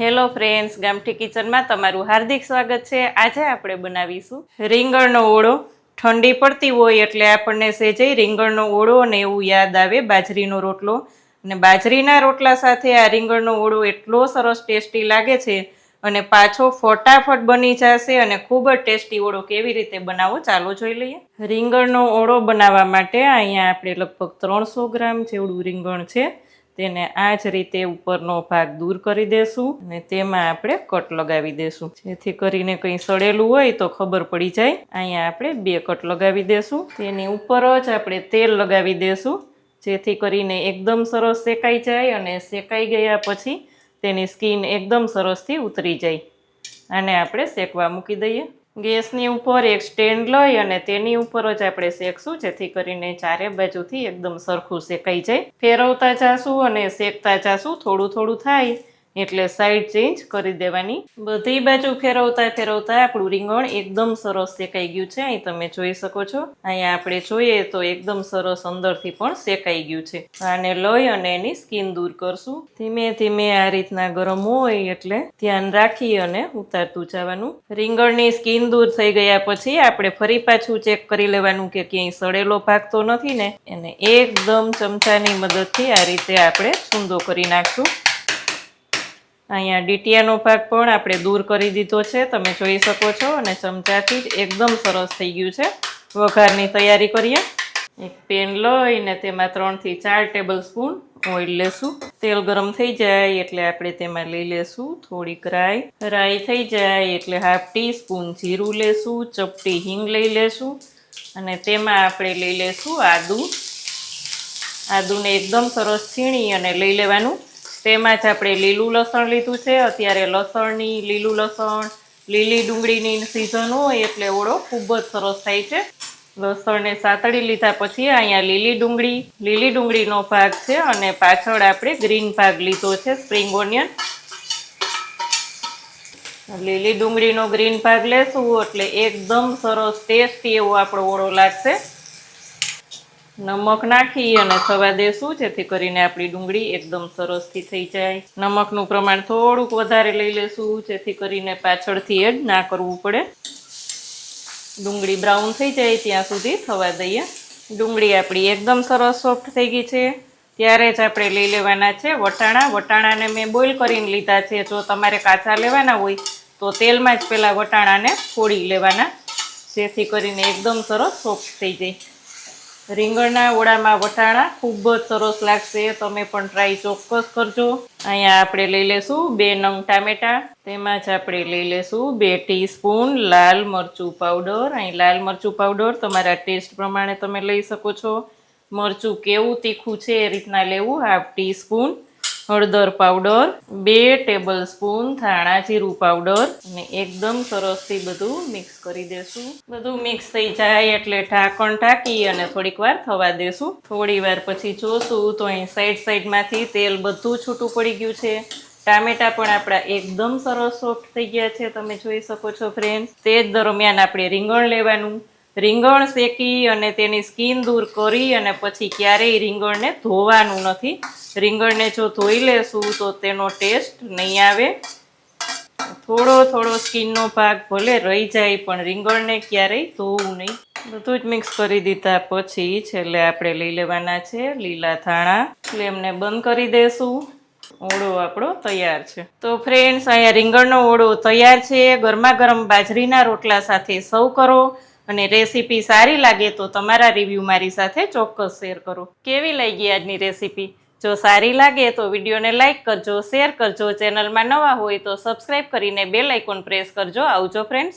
Hello friends, ગામઠી કિચનમાં તમારું હાર્દિક સ્વાગત છે. આજે આપણે બનાવીશું રીંગણનો ઓળો. ઠંડી પડતી હોય એટલે આપણને સેજે રીંગણનો ઓળો અને એવું યાદ આવે બાજરીનો રોટલો. અને બાજરીના રોટલા સાથે આ રીંગણનો ઓળો એટલો સરસ ટેસ્ટી લાગે છે અને પાછો ફટાફટ બની જશે અને ખૂબ જ ટેસ્ટી ઓળો કેવી રીતે બનાવો ચાલો જોઈ લઈએ. રીંગણનો ઓળો બનાવવા માટે અહીંયા આપણે લગભગ ત્રણસો ગ્રામ જેવડું રીંગણ છે. તેને આ જ રીતે ઉપરનો ભાગ દૂર કરી દેશું અને તેમાં આપણે કટ લગાવી દેશું. જેથી કરીને કંઈ સડેલું હોય તો ખબર પડી જાય. અહીંયા આપણે બે કટ લગાવી દેશું. તેની ઉપર જ આપણે તેલ લગાવી દેશું. જેથી કરીને એકદમ સરસ શેકાઈ જાય અને શેકાઈ ગયા પછી તેની સ્કીન એકદમ સરસથી ઉતરી જાય. આને આપણે શેકવા મૂકી દઈએ. ગેસની ઉપર એક સ્ટેન્ડ લઈ અને તેની ઉપર જ આપણે શેકશું જેથી કરીને ચારે બાજુથી એકદમ સરખું શેકાઈ જાય. ફેરવતા જાશું અને શેકતા જાશું, થોડું થોડું થાય. એટલે સાઈડ ચેન્જ કરી દેવાની. બધી બાજુ ફેરવતા ફેરવતા આપણું રીંગણ એકદમ સરસ શેકાઈ ગયું છે. અહીં તમે જોઈ શકો છો. અહીંયા આપણે જોઈએ તો એકદમ સરસ અંદરથી પણ શેકાઈ ગયું છે. આને લઈ અને એની સ્કીન દૂર કરશું. ધીમે ધીમે આ રીતના ગરમ હોય એટલે ધ્યાન રાખી અને ઉતારતું જવાનું. રીંગણની સ્કીન દૂર થઈ ગયા પછી આપણે ફરી પાછું ચેક કરી લેવાનું કે ક્યાંય સડેલો ભાગ તો નથી ને. એને એકદમ ચમચાની મદદથી આ રીતે આપણે છૂંદો કરી નાખશું. અહીંયા ડીટીયાનો ભાગ પણ આપણે દૂર કરી દીધો છે. તમે જોઈ શકો છો અને ચમચાથી જ એકદમ સરસ થઈ ગયું છે. વઘારની તૈયારી કરીએ. એક પેન લઈને તેમાં ત્રણથી ચાર ટેબલ સ્પૂન ઓઇલ લેશું. તેલ ગરમ થઈ જાય એટલે આપણે તેમાં લઈ લેશું થોડીક રાઈ. રાઈ થઈ જાય એટલે હાફ ટી સ્પૂન જીરું લેશું, ચપટી હિંગ લઈ લેશું અને તેમાં આપણે લઈ લેશું આદું. આદુને એકદમ સરસ છીણી અને લઈ લેવાનું. તેમાં જ આપણે લીલું લસણ લીધું છે. અત્યારે લસણની લીલું લસણ, લીલી ડુંગળીની સિઝન હોય એટલે ઓળો ખૂબ જ સરસ થાય છે. લસણને સાતળી લીધા પછી અહીંયા લીલી ડુંગળી, લીલી ડુંગળીનો ભાગ છે અને પાછળ આપણે ગ્રીન ભાગ લીધો છે, સ્પ્રિંગ ઓનિયન. લીલી ડુંગળીનો ગ્રીન ભાગ લેશું એટલે એકદમ સરસ ટેસ્ટી એવો આપણો ઓળો લાગશે. નમક નાખી અને થવા દેશું જેથી કરીને આપણી ડુંગળી એકદમ સરસથી થઈ જાય. નમકનું પ્રમાણ થોડુંક વધારે લઈ લેશું, જેથી કરીને પાછળથી એડ ના કરવું પડે. ડુંગળી બ્રાઉન થઈ જાય ત્યાં સુધી થવા દઈએ. ડુંગળી આપણી એકદમ સરસ સોફ્ટ થઈ ગઈ છે. ત્યારે જ આપણે લઈ લેવાના છે વટાણા. વટાણાને મેં બોઇલ કરીને લીધા છે. જો તમારે કાચા લેવાના હોય, તો તેલમાં જ પહેલાં વટાણાને ફોડી લેવાના, જેથી કરીને એકદમ સરસ સોફ્ટ થઈ જાય. રીંગણના ઓળામાં વટાણા ખૂબ જ સરસ લાગશે. તમે પણ ટ્રાય ચોક્કસ કરજો. અહીંયા આપણે લઈ લેશું બે નંગ ટામેટા તેમાં જ આપણે લઈ લેશું બે ટીસ્પૂન લાલ મરચું પાવડર. અહીં લાલ મરચું પાવડર તમારા ટેસ્ટ પ્રમાણે તમે લઈ શકો છો. મરચું કેવું તીખું છે એ રીતના લેવું, હાફ ટીસ્પૂન હળદર પાવડર, બે ટેબલ સ્પૂન ધાણા જીરું પાવડર અને એકદમ સરસથી બધું મિક્સ કરી દેશું. બધું મિક્સ થઈ જાય એટલે ઢાંકણ ઢાંકી અને થોડીક વાર થવા દેશું. થોડી વાર પછી જોશું તો અહીં સાઈડ સાઈડમાંથી તેલ બધું છૂટું પડી ગયું છે. ટામેટા પણ આપણા એકદમ સરસ સોફ્ટ થઈ ગયા છે, તમે જોઈ શકો છો ફ્રેન્ડ તે જ દરમિયાન આપણે રીંગણ લેવાનું. રીંગણ શેકી અને તેની સ્કિન દૂર કરી અને પછી ક્યારેય રીંગણને ધોવાનું નથી. રીંગણને જો ધોઈ લેશું તો તેનો ટેસ્ટ નહીં આવે. થોડો થોડો સ્કિનનો ભાગ ભલે રહી જાય, પણ રીંગણને ક્યારેય ધોવું નહીં. બધું જ મિક્સ કરી દીધા પછી છેલ્લે આપણે લઈ લેવાના છે લીલા ધાણા. એમને બંધ કરી દેશું. ઓળો આપણો તૈયાર છે. તો ફ્રેન્ડ્સ, અહીંયા રીંગણનો ઓળો તૈયાર છે. ગરમા ગરમ બાજરીના રોટલા સાથે સર્વ કરો. અને રેસીપી સારી લાગે તો તમારા રિવ્યૂ મારી સાથે ચોક્કસ શેર કરો. કેવી લાગી આજની રેસીપી જો સારી લાગે તો વિડીયોને લાઇક કરજો શેર કરજો ચેનલમાં નવા હોય તો સબસ્ક્રાઈબ કરીને બેલ આઇકોન પ્રેસ કરજો. આવજો ફ્રેન્ડ્સ